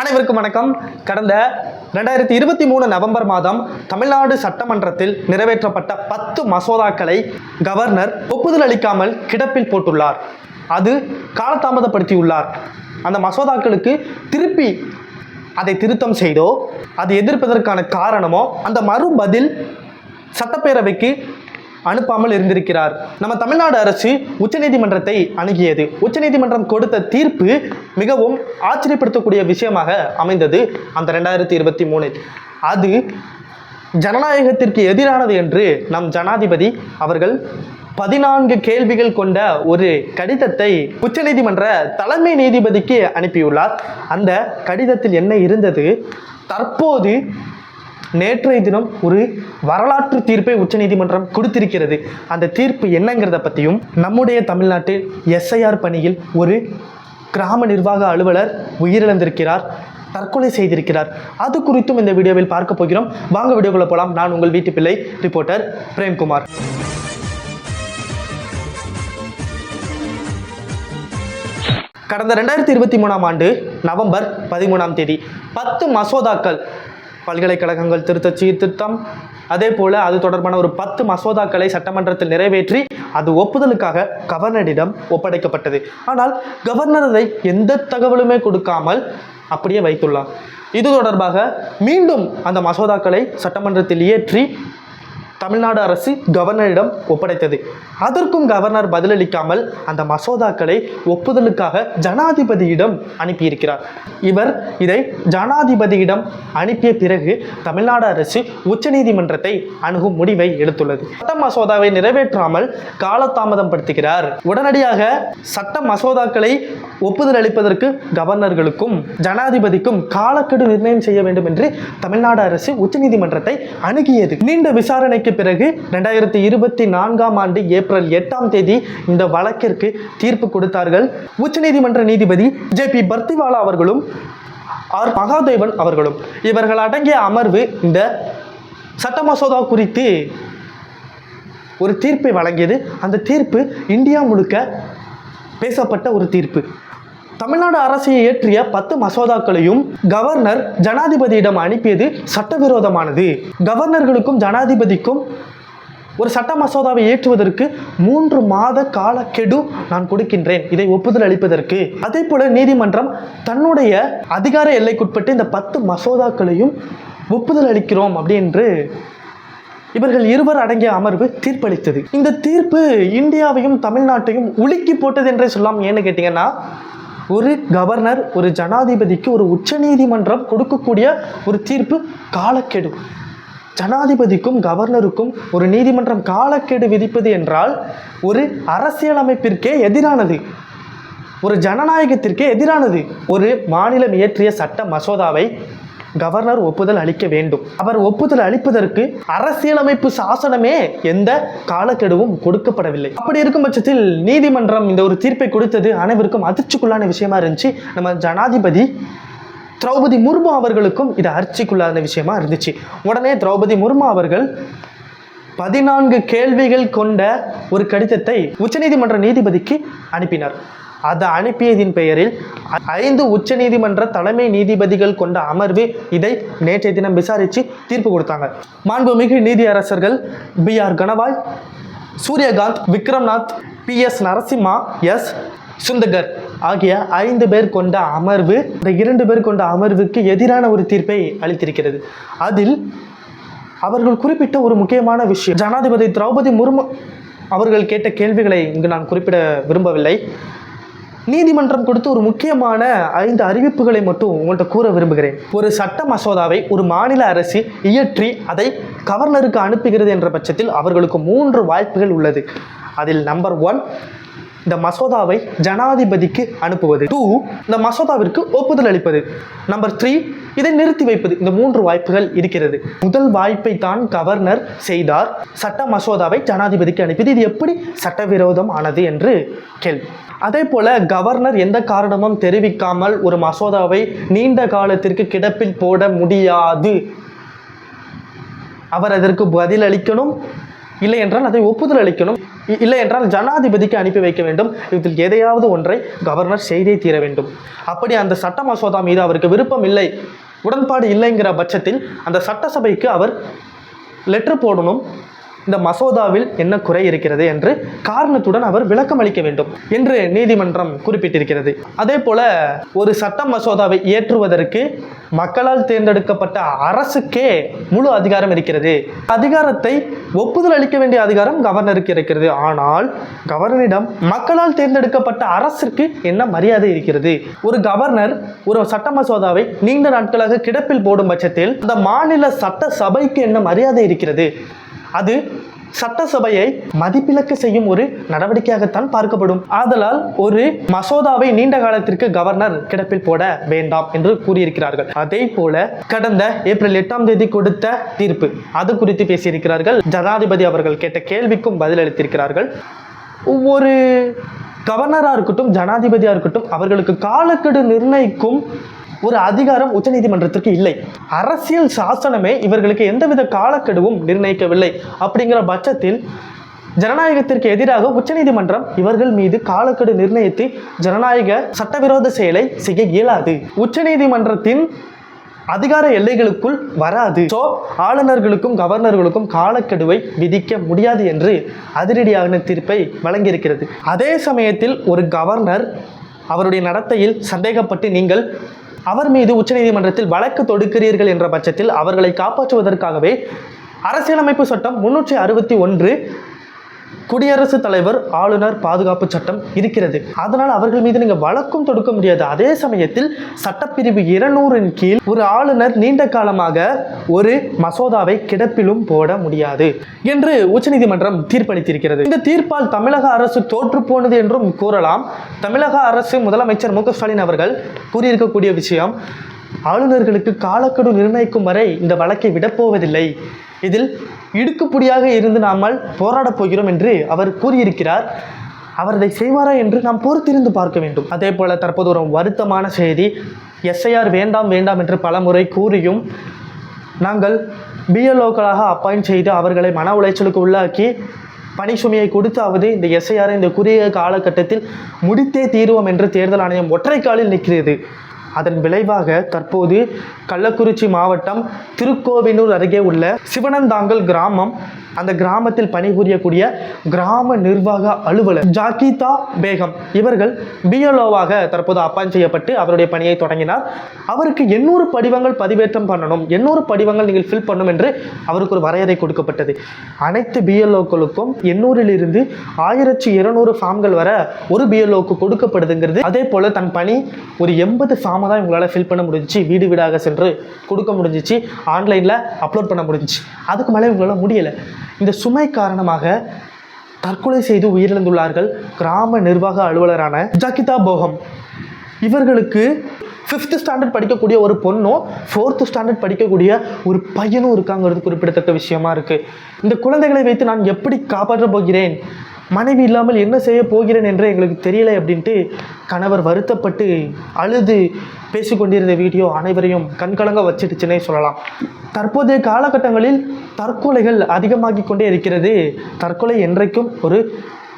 அனைவருக்கும் வணக்கம். கடந்த ரெண்டாயிரத்தி இருபத்தி மூணு நவம்பர் மாதம் தமிழ்நாடு சட்டமன்றத்தில் நிறைவேற்றப்பட்ட பத்து மசோதாக்களை கவர்னர் ஒப்புதல் அளிக்காமல் கிடப்பில் போட்டுள்ளார். அது காலதாமதப்படுத்தியுள்ளார். அந்த மசோதாக்களுக்கு திருப்பி அதை திருத்தம் செய்தோ அது எதிர்ப்பதற்கான காரணமோ அந்த மறுபதில் சட்டப்பேரவைக்கு அனுப்பாமல் இருந்திருக்கிறார். நம்ம தமிழ்நாடு அரசு உச்சநீதிமன்றத்தை அணுகியது. உச்சநீதிமன்றம் கொடுத்த தீர்ப்பு மிகவும் ஆச்சரியப்படுத்தக்கூடிய விஷயமாக அமைந்தது அந்த ரெண்டாயிரத்தி இருபத்தி மூணில். அது ஜனநாயகத்திற்கு எதிரானது என்று நம் ஜனாதிபதி அவர்கள் பதினான்கு கேள்விகள் கொண்ட ஒரு கடிதத்தை உச்சநீதிமன்ற தலைமை நீதிபதிக்கு அனுப்பியுள்ளார். அந்த கடிதத்தில் என்ன இருந்தது? தற்போது நேற்றைய தினம் ஒரு வரலாற்று தீர்ப்பை உச்சநீதிமன்றம் கொடுத்திருக்கிறது. அந்த தீர்ப்பு என்னங்கிறத பற்றியும் நம்முடைய தமிழ்நாட்டில் எஸ்ஐஆர் பணியில் ஒரு கிராம நிர்வாக அலுவலர் உயிரிழந்திருக்கிறார் தற்கொலை செய்திருக்கிறார். அது குறித்தும் இந்த வீடியோவில் பார்க்க போகிறோம். வாங்க வீடியோக்குள்ள போகலாம் நான் உங்கள் வீட்டு பிள்ளை ரிப்போர்ட்டர் பிரேம்குமார். கடந்த ரெண்டாயிரத்தி இருபத்தி மூணாம் ஆண்டு நவம்பர் பதிமூணாம் தேதி பத்து மசோதாக்கள் பல்கலைக்கழகங்கள் திருத்த சீர்திருத்தம் அதே போல் அது தொடர்பான ஒரு பத்து மசோதாக்களை சட்டமன்றத்தில் நிறைவேற்றி அது ஒப்புதலுக்காக கவர்னரிடம் ஒப்படைக்கப்பட்டது. ஆனால் கவர்னர் அதை எந்த தகவலுமே கொடுக்காமல் அப்படியே வைத்துள்ளார். இது தொடர்பாக மீண்டும் அந்த மசோதாக்களை சட்டமன்றத்தில் இயற்றி தமிழ்நாடு அரசு கவர்னரிடம் ஒப்படைத்தது. அதற்கும் கவர்னர் பதிலளிக்காமல் அந்த மசோதாக்களை ஒப்புதலுக்காக ஜனாதிபதியிடம் அனுப்பியிருக்கிறார். இவர் இதை ஜனாதிபதியிடம் அனுப்பிய பிறகு தமிழ்நாடு அரசு உச்சநீதிமன்றத்தை அணுகும் முடிவை எடுத்துள்ளது. சட்ட மசோதாவை நிறைவேற்றாமல் காலதாமதம் படுத்துகிறார். உடனடியாக சட்ட மசோதாக்களை ஒப்புதல் அளிப்பதற்கு கவர்னர்களுக்கும் ஜனாதிபதிக்கும் காலக்கெடு நிர்ணயம் செய்ய வேண்டும் என்று தமிழ்நாடு அரசு உச்சநீதிமன்றத்தை அணுகியது. நீண்ட விசாரணைக்கு பிறகு ரெண்டாயிரத்தி இருபத்தி நான்காம் ஆண்டு ஏப்ரல் எட்டாம் தேதி இந்த வழக்கிற்கு தீர்ப்பு கொடுத்தார்கள். உச்சநீதிமன்ற நீதிபதி ஜே பி பர்திவாலா அவர்களும் ஆர் மகாதேவன் அவர்களும். இவர்கள் அடங்கிய அமர்வு இந்த சட்ட மசோதா குறித்து ஒரு தீர்ப்பை வழங்கியது. அந்த தீர்ப்பு இந்தியா முழுக்க பேசப்பட்ட ஒரு தீர்ப்பு. தமிழ்நாடு அரசை இயற்றிய பத்து மசோதாக்களையும் கவர்னர் ஜனாதிபதியிடம் அனுப்பியது சட்டவிரோதமானது. கவர்னர்களுக்கும் ஜனாதிபதிக்கும் ஒரு சட்ட மசோதாவை ஏற்றுவதற்கு மூன்று மாத காலக்கெடு நான் கொடுக்கின்றேன். இதை ஒப்புதல் அளிப்பதற்கு. அதே போல நீதிமன்றம் தன்னுடைய அதிகார எல்லைக்குட்பட்டு இந்த பத்து மசோதாக்களையும் ஒப்புதல் அளிக்கிறோம் அப்படின்னு இவர்கள் இருவர் அடங்கிய அமர்வு தீர்ப்பளித்தது. இந்த தீர்ப்பு இந்தியாவையும் தமிழ்நாட்டையும் உலுக்கி போட்டது என்றே சொல்லலாம். ஏன்னு கேட்டிங்கன்னா ஒரு கவர்னர் ஒரு ஜனாதிபதிக்கு ஒரு உச்சநீதிமன்றம் கொடுக்கக்கூடிய ஒரு தீர்ப்பு காலக்கெடு. ஜனாதிபதிக்கும் கவர்னருக்கும் ஒரு நீதிமன்றம் காலக்கெடு விதிப்பது என்றால் ஒரு அரசியலமைப்பிற்கே எதிரானது ஒரு ஜனநாயகத்திற்கே எதிரானது ஒரு மாநிலம் இயற்றிய சட்ட மசோதாவை கவர்னர் ஒப்புதல் அளிக்க வேண்டும். அவர் ஒப்புதல் அளிப்பதற்கு அரசியலமைப்பு சாசனமே எந்த காலக்கெடுவும் கொடுக்கப்படவில்லை. அப்படி இருக்கும் பட்சத்தில் நீதிமன்றம் இந்த ஒரு தீர்ப்பை கொடுத்தது அனைவருக்கும் அதிர்ச்சிக்குள்ளான விஷயமா இருந்துச்சு. நம்ம ஜனாதிபதி திரௌபதி முர்மு அவர்களுக்கும் இது அர்ச்சிக்குள்ளான விஷயமா இருந்துச்சு. உடனே திரௌபதி முர்மு அவர்கள் பதினான்கு கேள்விகள் கொண்ட ஒரு கடிதத்தை உச்சநீதிமன்ற நீதிபதிக்கு அனுப்பினார். அதை அனுப்பியதின் பெயரில் ஐந்து உச்சநீதிமன்ற தலைமை நீதிபதிகள் கொண்ட அமர்வு இதை நேற்றைய தினம் விசாரித்து தீர்ப்பு கொடுத்தாங்க. மாண்புமிகு நீதியரசர்கள் பி ஆர் கணவாய் Suryakant Vikram Nath P S Narasimha S சுந்தகர் ஆகிய ஐந்து பேர் கொண்ட அமர்வு இந்த இரண்டு பேர் கொண்ட அமர்வுக்கு எதிரான ஒரு தீர்ப்பை அளித்திருக்கிறது. அதில் அவர்கள் குறிப்பிட்ட ஒரு முக்கியமான விஷயம். ஜனாதிபதி திரௌபதி முர்மு அவர்கள் கேட்ட கேள்விகளை இங்கு நான் குறிப்பிட விரும்பவில்லை. நீதிமன்றம் கொடுத்த ஒரு முக்கியமான ஐந்து அறிவிப்புகளை மட்டும் உங்கள்கிட்ட கூற விரும்புகிறேன். ஒரு சட்ட மசோதாவை ஒரு மாநில அரசு இயற்றி அதை கவர்னருக்கு அனுப்புகிறது என்ற பட்சத்தில் அவர்களுக்கு மூன்று வாய்ப்புகள் உள்ளது. அதில் நம்பர் ஒன் இந்த மசோதாவை ஜனாதிபதிக்கு அனுப்புவது. டூ இந்த மசோதாவிற்கு ஒப்புதல் அளிப்பது. நம்பர் த்ரீ இதை நிறுத்தி வைப்பது. இந்த மூன்று வாய்ப்புகள் இருக்கிறது. முதல் வாய்ப்பை தான் கவர்னர் செய்தார். சட்ட மசோதாவை ஜனாதிபதிக்கு அனுப்பியது. இது எப்படி சட்டவிரோதம் ஆனது என்று கேள்வி அதே போல கவர்னர் எந்த காரணமும் தெரிவிக்காமல் ஒரு மசோதாவை நீண்ட காலத்திற்கு கிடப்பில் போட முடியாது. அவர் அதற்கு பதில் அளிக்கணும். இல்லை என்றால் அதை ஒப்புதல் அளிக்கணும். இ- இல்லை என்றால் ஜனாதிபதிக்கு அனுப்பி வைக்க வேண்டும். இதில் எதையாவது ஒன்றை கவர்னர் செய்தே தீர வேண்டும். அப்படி அந்த சட்ட மசோதா மீது அவருக்கு விருப்பம் இல்லை. உடன்பாடு இல்லைங்கிற பட்சத்தில் அந்த சட்டசபைக்கு அவர் லெட்டர் போடணும். இந்த மசோதாவில் என்ன குறை இருக்கிறது என்று காரணத்துடன் அவர் விளக்கம் அளிக்க வேண்டும் என்று நீதிமன்றம் குறிப்பிட்டிருக்கிறது. அதே போல ஒரு சட்ட மசோதாவை இயற்றுவதற்கு மக்களால் தேர்ந்தெடுக்கப்பட்ட அரசுக்கே முழு அதிகாரம் இருக்கிறது. அதிகாரத்தை ஒப்புதல் அளிக்க வேண்டிய அதிகாரம் கவர்னருக்கு இருக்கிறது. ஆனால் கவர்னரிடம் மக்களால் தேர்ந்தெடுக்கப்பட்ட அரசிற்கு என்ன மரியாதை இருக்கிறது? ஒரு கவர்னர் ஒரு சட்ட மசோதாவை நீண்ட நாட்களாக கிடப்பில் போடும் பட்சத்தில் அந்த மாநில சட்ட சபைக்கு என்ன மரியாதை இருக்கிறது? அது சட்டசபையை மதிப்பிலக்க செய்யும் ஒரு நடவடிக்கையாகத்தான் பார்க்கப்படும். ஆதலால் ஒரு மசோதாவை நீண்ட காலத்திற்கு கவர்னர் கிடப்பில் போட வேண்டாம் என்று கூறியிருக்கிறார்கள். அதே போல கடந்த ஏப்ரல் எட்டாம் தேதி கொடுத்த தீர்ப்பு அது குறித்து பேசியிருக்கிறார்கள். ஜனாதிபதி அவர்கள் கேட்ட கேள்விக்கும் பதிலளித்திருக்கிறார்கள். ஒவ்வொரு கவர்னராக இருக்கட்டும் ஜனாதிபதியாக இருக்கட்டும் அவர்களுக்கு காலக்கெடு நிர்ணயிக்கும் ஒரு அதிகாரம் உச்சநீதிமன்றத்திற்கு இல்லை. அரசியல் சாசனமே இவர்களுக்கு எந்தவித காலக்கெடுவும் நிர்ணயிக்கவில்லை. அப்படிங்கிற பட்சத்தில் ஜனநாயகத்திற்கு எதிராக உச்சநீதிமன்றம் இவர்கள் மீது காலக்கெடு நிர்ணயித்து ஜனநாயக சட்டவிரோத செயலை செய்ய இயலாது. உச்சநீதிமன்றத்தின் அதிகார எல்லைகளுக்குள் வராது. ஸோ ஆளுநர்களுக்கும் கவர்னர்களுக்கும் காலக்கெடுவை விதிக்க முடியாது என்று அதிரடியான தீர்ப்பை வழங்கியிருக்கிறது. அதே சமயத்தில் ஒரு கவர்னர் அவருடைய நடத்தையில் சந்தேகப்பட்டு நீங்கள் அவர் மீது உச்சநீதிமன்றத்தில் வழக்கு தொடுக்கிறீர்கள் என்ற பட்சத்தில் அவர்களை காப்பாற்றுவதற்காகவே அரசியலமைப்பு சட்டம் முன்னூற்றி அறுபத்தி ஒன்று குடியரசுத் தலைவர் ஆளுநர் பாதுகாப்பு சட்டம் இருக்கிறது. அதனால் அவர்கள் மீது நீங்கள் வழக்கும் தொடுக்க முடியாது. அதே சமயத்தில் சட்டப்பிரிவு இருநூறின் கீழ் ஒரு ஆளுநர் நீண்ட காலமாக ஒரு மசோதாவை கிடப்பிலும் போட முடியாது என்று உச்சநீதிமன்றம் தீர்ப்பளித்திருக்கிறது. இந்த தீர்ப்பால் தமிழக அரசு தோற்று போனது என்றும் கூறலாம். தமிழக அரசு முதலமைச்சர் மு ஸ்டாலின் அவர்கள் கூறியிருக்கக்கூடிய விஷயம் ஆளுநர்களுக்கு காலக்கெடு நிர்ணயிக்கும் வரை இந்த வழக்கை விடப்போவதில்லை. இதில் இடுக்குப்புடியாக இருந்து நாமல் போராடப் போகிறோம் என்று அவர் கூறியிருக்கிறார். அவர் அதை செய்வாரா என்று நாம் பொறுத்திருந்து பார்க்க வேண்டும். அதே போல தற்போது ஒரு வருத்தமான செய்தி. எஸ்ஐஆர் வேண்டாம் வேண்டாம் என்று பலமுறை கூறியும் நாங்கள் பிஎல்ஓக்களாக அப்பாயிண்ட் செய்து அவர்களை மன உளைச்சலுக்கு உள்ளாக்கி பணி சுமையை கொடுத்தாவது இந்த எஸ்ஐஆரை இந்த குறுகிய காலகட்டத்தில் முடித்தே தீருவோம் என்று தேர்தல் ஆணையம் ஒற்றைக்காலில் நிற்கிறது. அதன் விளைவாக தற்போது கள்ளக்குறிச்சி மாவட்டம் திருக்கோவிலூர் அருகே உள்ள சிவனந்தாங்கல் கிராமம் அந்த கிராமத்தில் பணிபுரியக்கூடிய கிராம நிர்வாக அலுவலர் ஜாக்கிதா பேகம். இவர்கள் பிஎல்ஓவாக தற்போது அப்பாயின் செய்யப்பட்டு அவருடைய பணியை தொடங்கினார். அவருக்கு எண்ணூறு படிவங்கள் பதிவேற்றம் பண்ணணும் எண்ணூறு படிவங்கள் நீங்கள் ஃபில் பண்ணணும் என்று அவருக்கு ஒரு வரையறை கொடுக்கப்பட்டது. அனைத்து பிஎல்ஓக்களுக்கும் எண்ணூறிலிருந்து ஆயிரத்தி இருநூறு ஃபார்ம்கள் வர ஒரு பிஎல்ஓக்கு கொடுக்கப்படுதுங்கிறது. அதே போல் தன் பணி ஒரு எண்பது ஃபார்மை தான் உங்களால் ஃபில் பண்ண முடிஞ்சிச்சு. வீடு வீடாக சென்று கொடுக்க முடிஞ்சிச்சு. ஆன்லைனில் அப்லோட் பண்ண முடிஞ்சிச்சு. அதுக்கு மேலே உங்களால் முடியலை. இந்த சுமை காரணமாக தற்கொலை செய்து உயிரிழந்துள்ளார்கள் கிராம நிர்வாக அலுவலரான ஜகிதா போகம். இவர்களுக்கு ஃபிஃப்த்து ஸ்டாண்டர்ட் படிக்கக்கூடிய ஒரு பொண்ணும் ஃபோர்த்து ஸ்டாண்டர்ட் படிக்கக்கூடிய ஒரு பையனும் இருக்காங்கிறது குறிப்பிடத்தக்க விஷயமா இருக்குது இந்த குழந்தைகளை வைத்து நான் எப்படி காப்பாற்றப் போகிறேன்? மனைவி இல்லாமல் என்ன செய்ய போகிறேன் என்று எங்களுக்கு தெரியலை அப்படின்ட்டு கணவர் வருத்தப்பட்டு அழுது பேசிக்கொண்டிருந்த வீடியோ அனைவரையும் கண்கலங்க வச்சிடுச்சுன்னே சொல்லலாம். தற்போதைய காலகட்டங்களில் தற்கொலைகள் அதிகமாகி கொண்டே இருக்கிறது. தற்கொலை என்றைக்கும் ஒரு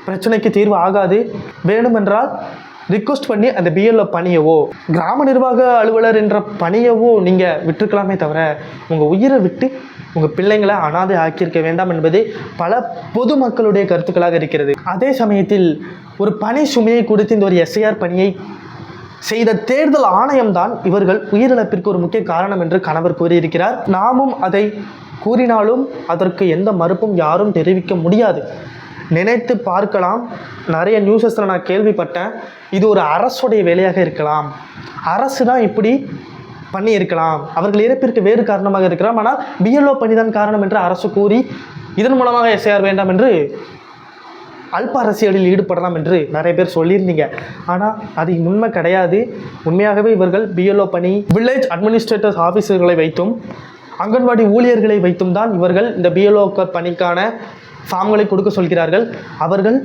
பிரச்சனைக்கு தீர்வு ஆகாது. வேணுமென்றால் ரிக்வஸ்ட் பண்ணி அந்த பிஎல்ஓ பணியவோ கிராம நிர்வாக அலுவலர் என்ற பணியவோ நீங்கள் விட்டுருக்கலாமே தவிர உங்கள் உயிரை விட்டு உங்கள் பிள்ளைங்களை அனாதை ஆக்கியிருக்க வேண்டாம் என்பது பல பொதுமக்களுடைய கருத்துக்களாக இருக்கிறது. அதே சமயத்தில் ஒரு பணி சுமையை கொடுத்து இந்த ஒரு எஸ்ஐஆர் பணியை செய்த தேர்தல் ஆணையம்தான் இவர்கள் உயிரிழப்பிற்கு ஒரு முக்கிய காரணம் என்று கணவர் கூறியிருக்கிறார். நாமும் அதை கூறினாலும் அதற்கு எந்த மறுப்பும் யாரும் தெரிவிக்க முடியாது. நினைத்து பார்க்கலாம். நிறைய நியூஸஸில் நான் கேள்விப்பட்டேன். இது ஒரு அரசுடைய வேலையாக இருக்கலாம். அரசு தான் இப்படி பண்ணி இருக்கலாம் அவர்கள் இறப்பிற்கு வேறு காரணமாக இருக்கலாம் ஆனால் பிஎல்ஓ பணிதான் காரணம் என்று அரசு கூறி இதன் மூலமாக எஸ்ஐஆர் வேண்டாம் என்று அல்ப அரசியலில் ஈடுபடலாம் என்று நிறைய பேர் சொல்லியிருந்தீங்க. ஆனால் அது உண்மை கிடையாது. உண்மையாகவே இவர்கள் பிஎல்ஓ பணி வில்லேஜ் அட்மினிஸ்ட்ரேட்டர்ஸ் ஆஃபீஸர்களை வைத்தும் அங்கன்வாடி ஊழியர்களை வைத்தும் தான் இவர்கள் இந்த பிஎல்ஓ பணிக்கான ஃபார்ம்களை கொடுக்க சொல்கிறார்கள். அவர்கள்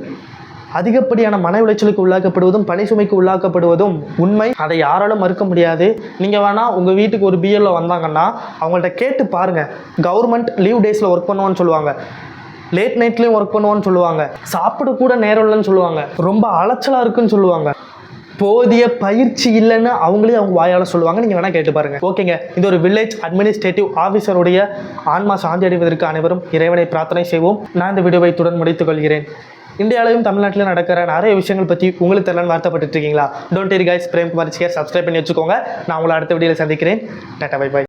அதிகப்படியான மன உளைச்சலுக்கு உள்ளாக்கப்படுவதும் பணி சுமைக்கு உள்ளாக்கப்படுவதும் உண்மை. அதை யாராலும் மறுக்க முடியாது. நீங்கள் வேணால் உங்கள் வீட்டுக்கு ஒரு பிஎல்ஓ வந்தாங்கன்னா அவங்கள்ட்ட கேட்டு பாருங்கள் கவர்மெண்ட் லீவ் டேஸில் ஒர்க் பண்ணுவோன்னு சொல்லுவாங்க. லேட் நைட்லேயும் ஒர்க் பண்ணுவோன்னு சொல்லுவாங்க. சாப்பிட கூட நேரம் இல்லைன்னு சொல்லுவாங்க. ரொம்ப அலைச்சலாக இருக்குன்னு சொல்லுவாங்க. போதிய பயிற்சி இல்லைன்னு அவங்களே அவங்க வாயால் சொல்லுவாங்க. நீங்கள் வேணால் கேட்டு பாருங்க. ஓகேங்க. இந்த ஒரு வில்லேஜ் அட்மினிஸ்ட்ரேட்டிவ் ஆஃபீஸருடைய ஆன்மா சாந்தி அடைவதற்கு அனைவரும் இறைவனை பிரார்த்தனை செய்வோம். நான் இந்த வீடியோவை துடன் முடித்துக் கொள்கிறேன். இந்தியாவிலையும் தமிழ்நாட்டிலும் நடக்கிற நிறைய விஷயங்கள் பற்றி உங்களுக்கு தெரியலன்னு வார்த்தைப்பட்டு இருக்கீங்களா? Don't worry guys Premkumar share subscribe பண்ணி வச்சுக்கோங்க. நான் உங்களை அடுத்த வீடியோவில் சந்திக்கிறேன். Tata bye by